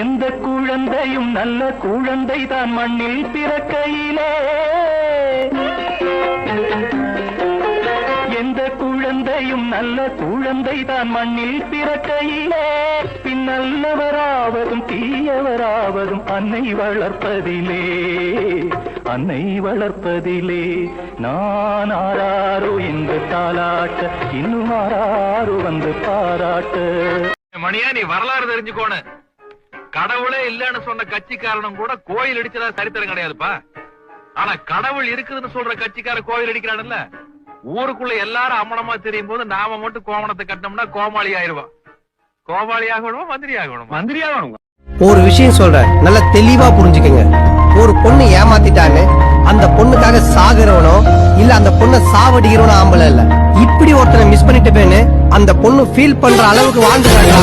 எந்த குழந்தையும் நல்ல குழந்தை தான் மண்ணில் பிறக்கையிலே. எந்த குழந்தையும் நல்ல குழந்தை தான் மண்ணில் பிறக்கையிலே. பின் நல்லவராவதும் தீயவராவதும் அன்னை வளர்ப்பதிலே. அன்னை வளர்ப்பதிலே நான் ஆராரோ என்று தாளாட்ட இன்னும் ஆராரோ வந்து பாராட்ட. மணியா நீ வரலாறு தெரிஞ்சுக்கோன கடவுளே இல்லன்னு சொன்ன கட்சிக்காரனும் கூட கோயில் இடிச்சதா சரித்திரம் கிடையாதுப்பா. ஆனா கடவுள் இருக்குதுன்னு சொல்ற கட்சிக்கார கோயில் அடிக்கிறான்ல ஊருக்குள்ள எல்லாரும் அம்மனமா தெரியும் போது நாம மட்டும் கோமணத்தை கட்டினோம்னா கோமாளி ஆயிருவான் கோமாளி ஆகணுமா மந்திரி ஆகணும்? மந்திரி ஆகணும்? ஒரு விஷயம் சொல்றேன். நல்லா தெளிவா புரிஞ்சுக்கங்க. ஒரு பொண்ணு ஏமாத்திட்டான்னு அந்த பொண்ணுக்காக சாகுறவனோ இல்ல அந்த பொண்ணை சாவடிக்கிறவனோ ஆம்பளை இல்ல. இப்படி ஒருத்தனை மிஸ் பண்ணிட்டு போயின்னு அந்த பொண்ணு ஃபீல் பண்ற அளவுக்கு வாழ்ந்துட்டாங்க